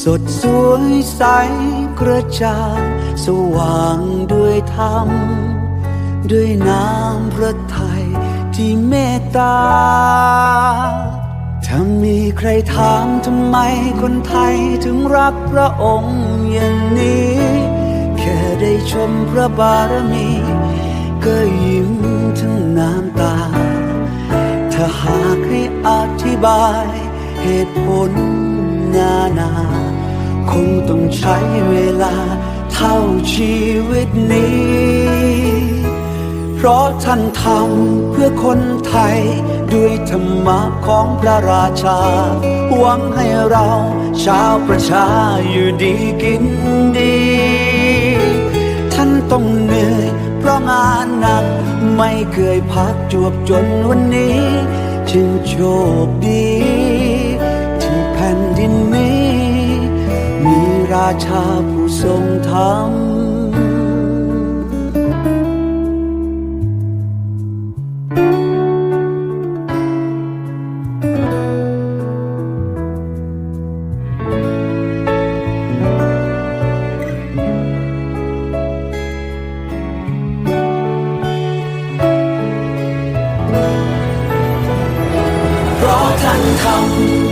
สดสวยใสกระจ่างสว่างด้วยธรรม ด้วยน้ำพระทัยที่เมตตา ถ้ามีใครถามทำไมคนไทยถึงรักพระองค์อย่างนี้ แค่ได้ชมพระบารมี ก็ยิ้มทั้งน้ำตา ถ้าหากให้อธิบายเหตุผลนานา คงต้องใช้เวลาเท่าชีวิตนี้ เพราะท่านทำเพื่อคนไทย ด้วยธรรมะของพระราชา หวังให้เราชาวประชาอยู่ดีกินดี ท่านต้องเหนื่อยเพราะงานหนัก ไม่เคยพักจวบจนวันนี้ จึงโชคดี ที่แผ่นดินนี้ ราชาผู้ทรงธรรมเพราะท่านทำ